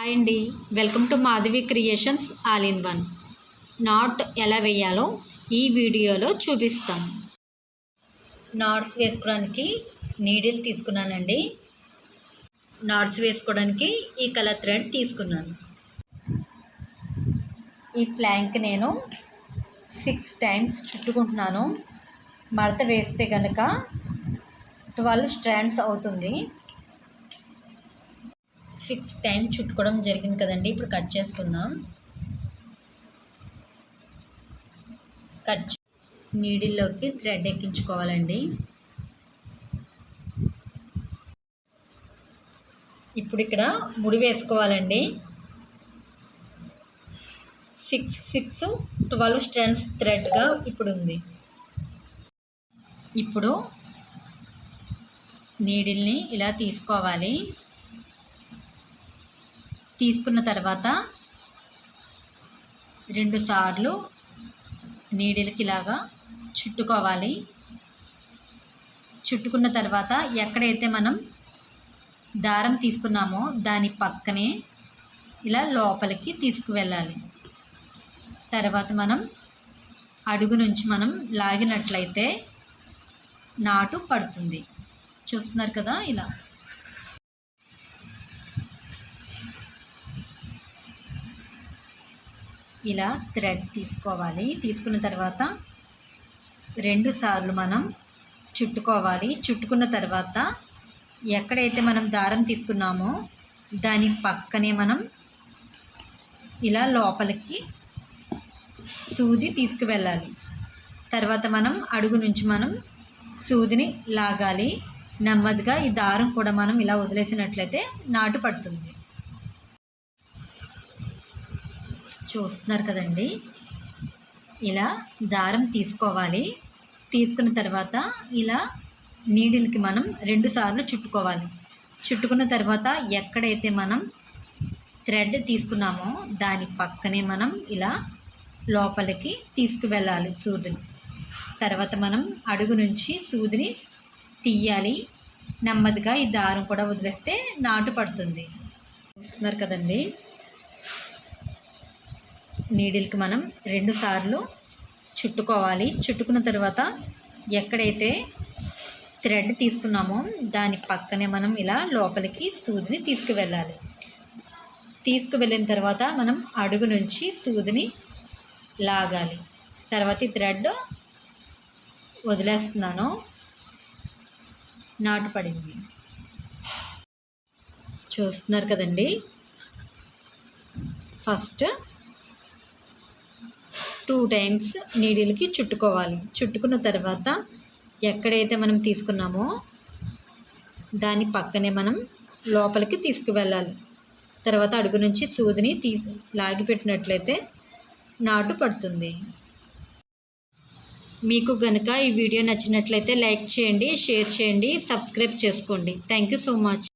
Hi అండి. Welcome to Madhavi creations all in one. Knot ఎలా వేయాలో ఈ వీడియోలో చూపిస్తాం నాట్స్ వేసుకోవడానికి నీడిల్ తీసుకున్నానండి. నాట్స్ వేసుకోవడానికి ఈ కలర్ థ్రెడ్ తీసుకున్నాను. ఈ ఫ్లాంక్ నేను సిక్స్ టైమ్స్ చుట్టుకుంటున్నాను. మడత వేస్తే కనుక ట్వెల్వ్ స్ట్రాండ్స్ అవుతుంది. సిక్స్ టైం చుట్టుకోవడం జరిగింది కదండి. ఇప్పుడు కట్ చేసుకుందాం. కట్ నీడిల్లోకి థ్రెడ్ ఎక్కించుకోవాలండి. ఇప్పుడు ఇక్కడ ముడి వేసుకోవాలండి. సిక్స్ సిక్స్ ట్వెల్వ్ స్ట్రెండ్స్ థ్రెడ్గా ఇప్పుడు ఉంది ఇప్పుడు నీడిల్ని ఇలా తీసుకోవాలి. తీసుకున్న తర్వాత రెండు సార్లు నీడిల్కి ఇలాగా చుట్టుకోవాలి. చుట్టుకున్న తర్వాత ఎక్కడైతే మనం దారం తీసుకున్నామో దాని పక్కనే ఇలా లోపలికి తీసుకువెళ్ళాలి. తర్వాత మనం అడుగు నుంచి మనం లాగినట్లయితే నాటు పడుతుంది. చూస్తున్నారు కదా ఇలా. ఇలా థ్రెడ్ తీసుకోవాలి. తీసుకున్న తర్వాత రెండు సార్లు మనం చుట్టుకోవాలి. చుట్టుకున్న తర్వాత ఎక్కడైతే మనం దారం తీసుకున్నామో దాని పక్కనే మనం ఇలా లోపలికి సూది తీసుకువెళ్ళాలి. తర్వాత మనం అడుగు నుంచి మనం సూదిని లాగాలి. నెమ్మదిగా ఈ దారం కూడా మనం ఇలా వదిలేసినట్లయితే నాటు పడుతుంది. చూస్తున్నారు కదండి. ఇలా దారం తీసుకోవాలి. తీసుకున్న తర్వాత ఇలా నీడిల్కి మనం రెండు సార్లు చుట్టుకోవాలి. చుట్టుకున్న తర్వాత ఎక్కడైతే మనం థ్రెడ్ తీసుకున్నామో దాని పక్కనే మనం ఇలా లోపలికి తీసుకువెళ్ళాలి సూదిని. తర్వాత మనం అడుగు నుంచి సూదిని తీయాలి. నెమ్మదిగా ఈ దారం కూడా వదిలేస్తే నాటు పడుతుంది. చూస్తున్నారు కదండి. నీడిల్కి మనం రెండు సార్లు చుట్టుకోవాలి. చుట్టుకున్న తర్వాత ఎక్కడైతే థ్రెడ్ తీసుకున్నామో దాని పక్కనే మనం ఇలా లోపలికి సూదిని తీసుకువెళ్ళాలి. తీసుకువెళ్ళిన తర్వాత మనం అడుగు నుంచి సూదిని లాగాలి. తర్వాత ఈ థ్రెడ్ వదిలేస్తున్నాను. నాటు పడింది. చూస్తున్నారు కదండి? ఫస్ట్ టూ టైమ్స్ నీడిల్కి చుట్టుకోవాలి. చుట్టుకున్న తర్వాత ఎక్కడైతే మనం తీసుకున్నామో దాని పక్కనే మనం లోపలికి తీసుకువెళ్ళాలి. తర్వాత అడుగు నుంచి సూదిని తీ లాగిపెట్టినట్లయితే నాటు పడుతుంది. మీకు కనుక ఈ వీడియో నచ్చినట్లయితే లైక్ చేయండి షేర్ చేయండి సబ్స్క్రైబ్ చేసుకోండి. Thank you so much.